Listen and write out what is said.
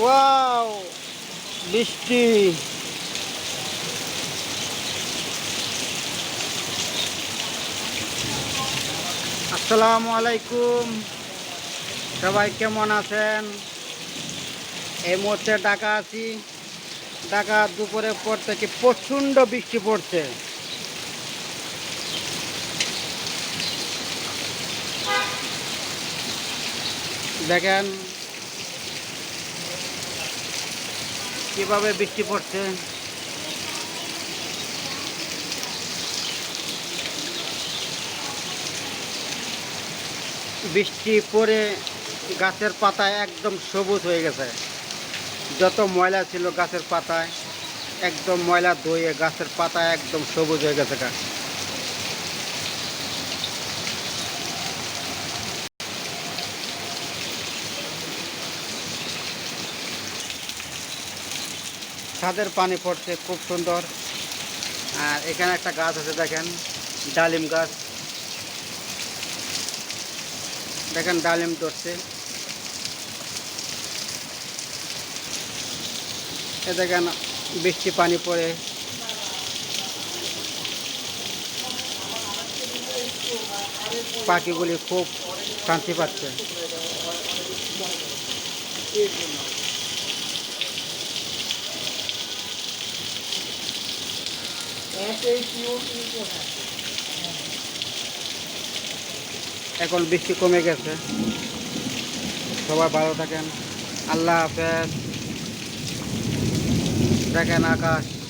Wow বৃষ্টি আসসালামু আলাইকুম সবাই কেমন আছেন? এই মুহূর্তে ঢাকা আছি। ঢাকা দুপুরের পর থেকে প্রচণ্ড বৃষ্টি পড়ছে। দেখেন কীভাবে বৃষ্টি পড়ছে? বৃষ্টি পড়ে গাছের পাতায় একদম সবুজ হয়ে গেছে। যত ময়লা ছিল গাছের পাতায়, একদম ময়লা ধুয়ে গাছের পাতা একদম সবুজ হয়ে গেছে গা ছাদের পানি পড়ছে, খুব সুন্দর। আর এখানে একটা গাছ আছে, দেখেন, ডালিম গাছ। দেখেন, ডালিম ধরছে। এ দেখেন, বৃষ্টি পানি পড়ে। পাখিগুলি খুব শান্তি পাচ্ছে। এখন বৃষ্টি কমে গেছে। সবাই ভালো থাকেন। আল্লাহ হাফেজ। দেখেন আকাশ।